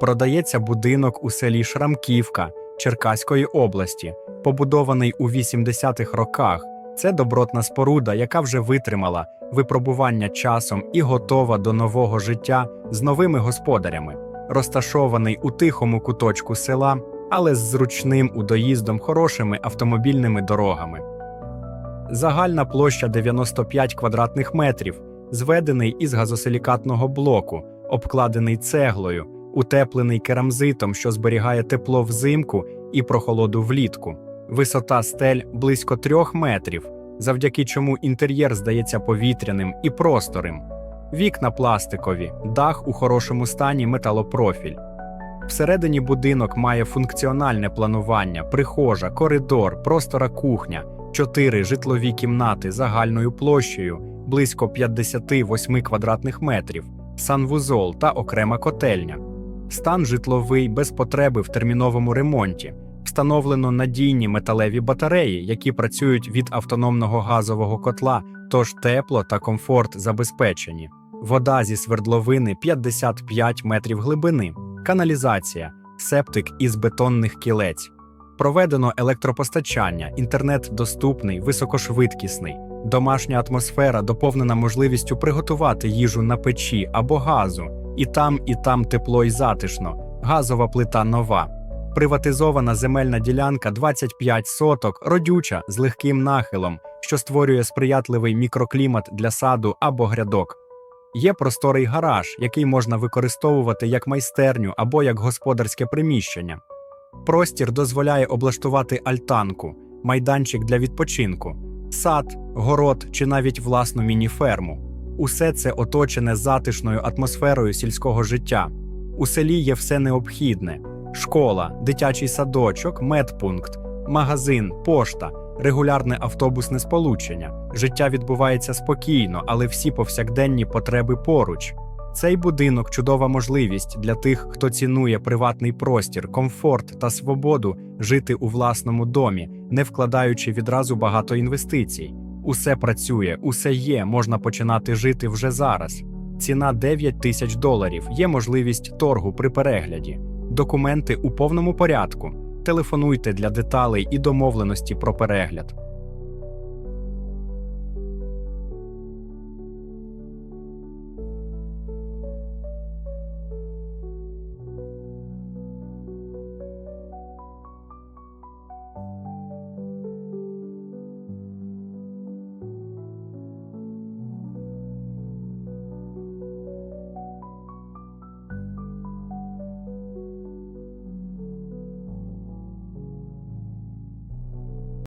продається будинок у селі Шрамківка Черкаської області, побудований у 80-х роках. Це добротна споруда, яка вже витримала випробування часом і готова до нового життя з новими господарями, розташований у тихому куточку села, але з зручним удоїздом хорошими автомобільними дорогами. Загальна площа 95 квадратних метрів, зведений із газосилікатного блоку, обкладений цеглою, утеплений керамзитом, що зберігає тепло взимку і прохолоду влітку. Висота стель близько трьох метрів, завдяки чому інтер'єр здається повітряним і просторим. Вікна пластикові, дах у хорошому стані металопрофіль. Всередині будинок має функціональне планування, прихожа, коридор, простора кухня, чотири житлові кімнати загальною площею близько 58 квадратних метрів, санвузол та окрема котельня. Стан житловий без потреби в терміновому ремонті. Встановлено надійні металеві батареї, які працюють від автономного газового котла, тож тепло та комфорт забезпечені. Вода зі свердловини 55 метрів глибини, каналізація, септик із бетонних кілець. Проведено електропостачання, інтернет доступний, високошвидкісний. Домашня атмосфера доповнена можливістю приготувати їжу на печі або газу. І там, і там тепло і затишно. Газова плита нова. Приватизована земельна ділянка 25 соток, родюча з легким нахилом, що створює сприятливий мікроклімат для саду або грядок. Є просторий гараж, який можна використовувати як майстерню або як господарське приміщення. Простір дозволяє облаштувати альтанку, майданчик для відпочинку, сад, город чи навіть власну міні-ферму. Усе це оточене затишною атмосферою сільського життя. У селі є все необхідне: школа, дитячий садочок, медпункт, магазин, пошта, регулярне автобусне сполучення. Життя відбувається спокійно, але всі повсякденні потреби поруч. Цей будинок чудова можливість для тих, хто цінує приватний простір, комфорт та свободу жити у власному домі, не вкладаючи відразу багато інвестицій. Усе працює, усе є, можна починати жити вже зараз. Ціна 9 тисяч доларів. Є можливість торгу при перегляді. Документи у повному порядку. Телефонуйте для деталей і домовленості про перегляд.